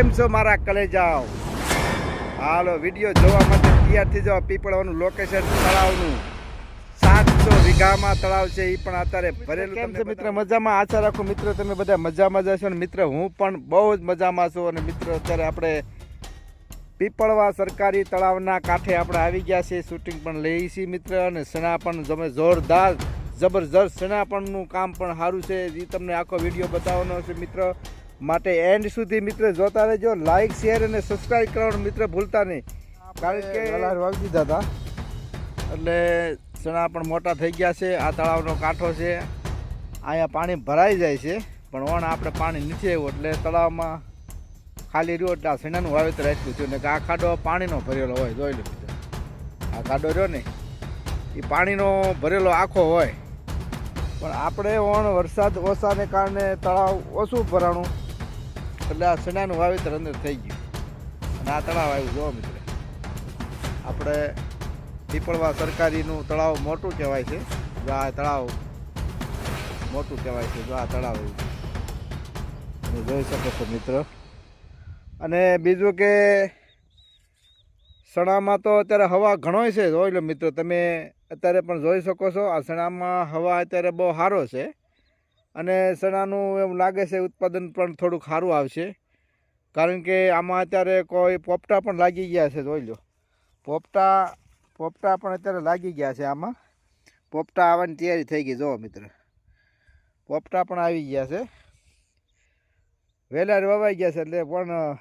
કેમ છો મારા કલેજાઓ? હાલો વીડિયો જોવા માટે તૈયારથી જવા પીપળવાનું લોકેશન તળાવનું. સાતસો વીઘામાં તળાવ છે એ પણ અત્યારે ભરેલું કેમ છે મિત્ર? મજામાં? આશા રાખો મિત્ર તમે બધા મજામાં જશો અને મિત્ર હું પણ બહુ જ મજામાં છું અને મિત્ર અત્યારે આપણે પીપળવા સરકારી તળાવના કાંઠે આપણે આવી ગયા છીએ શૂટિંગ પણ લઈ છીએ મિત્ર અને સણા પણ તમે જોરદાર જબરજસ્ત સણાપણનું કામ પણ સારું છે એ તમને આખો વીડિયો બતાવવાનો છે મિત્ર. માટે એન્ડ સુધી મિત્ર જોતા રહેજો. લાઇક શેર અને સબસ્ક્રાઈબ કરવાનું મિત્ર ભૂલતા નહીં. કારણ કે વાગી દીધા હતા. એટલે ચણા પણ મોટા થઈ ગયા છે. આ તળાવનો કાંઠો છે. અહીંયા પાણી ભરાઈ જાય છે. પણ ઓણ આપણે પાણી નીચે આવ્યું. એટલે તળાવમાં ખાલી રહ્યો એટલે આ શેણાનું વાવેતર રાખ્યું થયું ને કે આ ખાડો પાણીનો ભરેલો હોય. જોઈ લો આ ખાડો રહ્યો ને એ પાણીનો ભરેલો આખો હોય. પણ આપણે ઓણ વરસાદ ઓછાને કારણે તળાવ ઓછું ભરાણું. એટલે આ સણાનું વાવેતર અંદર થઈ ગયું. અને આ તળાવ આવ્યું જો મિત્ર. આપણે પીપળવા સરકારીનું તળાવ મોટું કહેવાય છે. જો આ તળાવ મોટું કહેવાય છે, જો આ તળાવ એવું તમે જોઈ શકો છો મિત્ર. અને બીજું કે સણામાં તો અત્યારે હવા ઘણોય છે, જોઈ લો મિત્રો. તમે અત્યારે પણ જોઈ શકો છો, આ સણામાં હવા અત્યારે બહુ સારો છે. અને ચણાનું એમ લાગે છે ઉત્પાદન પણ થોડુંક સારું આવશે. કારણ કે આમાં અત્યારે કોઈ પોપટા પણ લાગી ગયા છે, જોઈ લો. પોપટા પોપટા પણ અત્યારે લાગી ગયા છે આમાં. પોપટા આવવાની તૈયારી થઈ ગઈ જુઓ મિત્ર. પોપટા પણ આવી ગયા છે. વહેલા વવાઈ ગયા છે એટલે પણ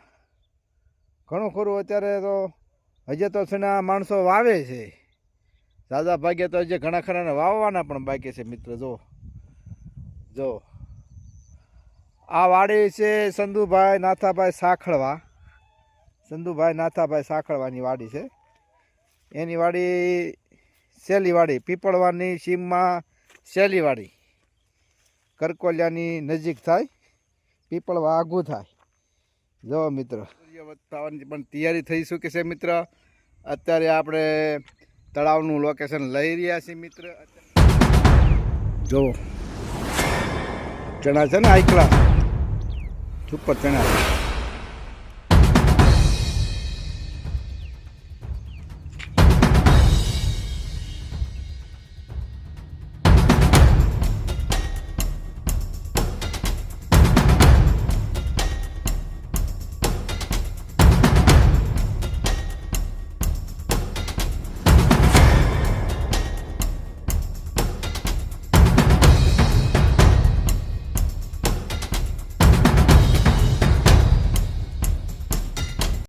ઘણું ખરું અત્યારે તો હજે તો છે માણસો વાવે છે. દાદા ભાગે તો હજી ઘણા ખરાને વાવવાના પણ બાકી છે મિત્ર જો જો, આ વાડી છે સંધુભાઈ નાથાભાઈ સાખળવા સંધુભાઈ નાથાભાઈ સાખળવાની વાડી છે. એની વાડી શેલીવાડી પીપળવાની સીમમાં શેલીવાડી કરકોલિયાની નજીક થાય, પીપળવા આઘું થાય. જો મિત્ર. થવાની પણ તૈયારી થઈ શકે છે મિત્ર. અત્યારે આપણે તળાવનું લોકેશન લઈ રહ્યા છીએ મિત્ર. જો ચણા છે ને આઈકલા સુપર ચણા.